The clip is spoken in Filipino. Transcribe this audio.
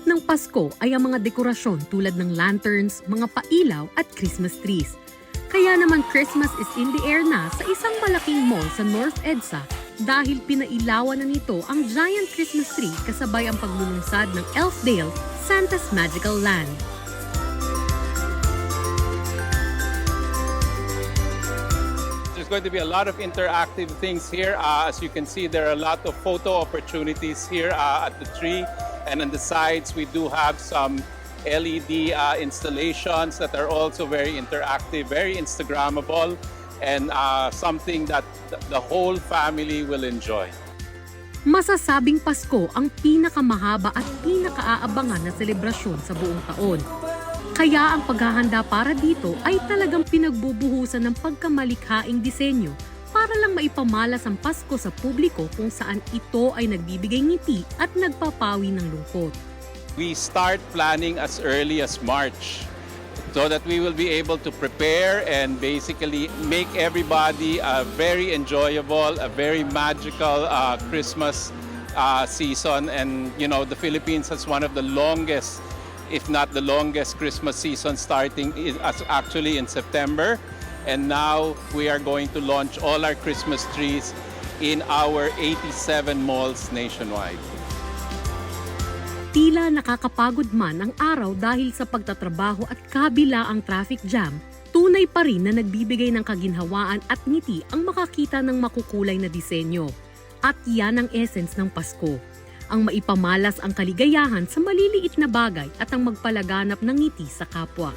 Pasko ay ang mga dekorasyon tulad ng lanterns, mga pailaw at Christmas trees. Kaya naman Christmas is in the air na sa isang malaking mall sa North EDSA dahil pinailawan na nito ang giant Christmas tree kasabay ang paglulunsad ng Elfdale, Santa's Magical Land. There's going to be a lot of interactive things here. Uh, as you can see, there are a lot of photo opportunities here uh, at the tree. And on the sides, we do have some LED uh, installations that are also very interactive, very Instagrammable, and uh, something that th- the whole family will enjoy. Masasabing Pasko ang pinakamahaba at pinakaaabangan na selebrasyon sa buong taon. Kaya ang paghahanda para dito ay talagang pinagbubuhusan ng pagkamalikhaing disenyo para lang maipamalas ang Pasko sa publiko kung saan ito ay nagbibigay ngiti at nagpapawi ng lungkot. we start planning as early as March so that we will be able to prepare and basically make everybody a very enjoyable, a very magical uh, Christmas uh, season. And you know, the Philippines has one of the longest, if not the longest, Christmas season starting in, as actually in September. And now we are going to launch all our Christmas trees in our 87 malls nationwide. Tila nakakapagod man ang araw dahil sa pagtatrabaho at kabila ang traffic jam, tunay pa rin na nagbibigay ng kaginhawaan at ngiti ang makakita ng makukulay na disenyo. At yan ang essence ng Pasko. Ang maipamalas ang kaligayahan sa maliliit na bagay at ang magpalaganap ng ngiti sa kapwa.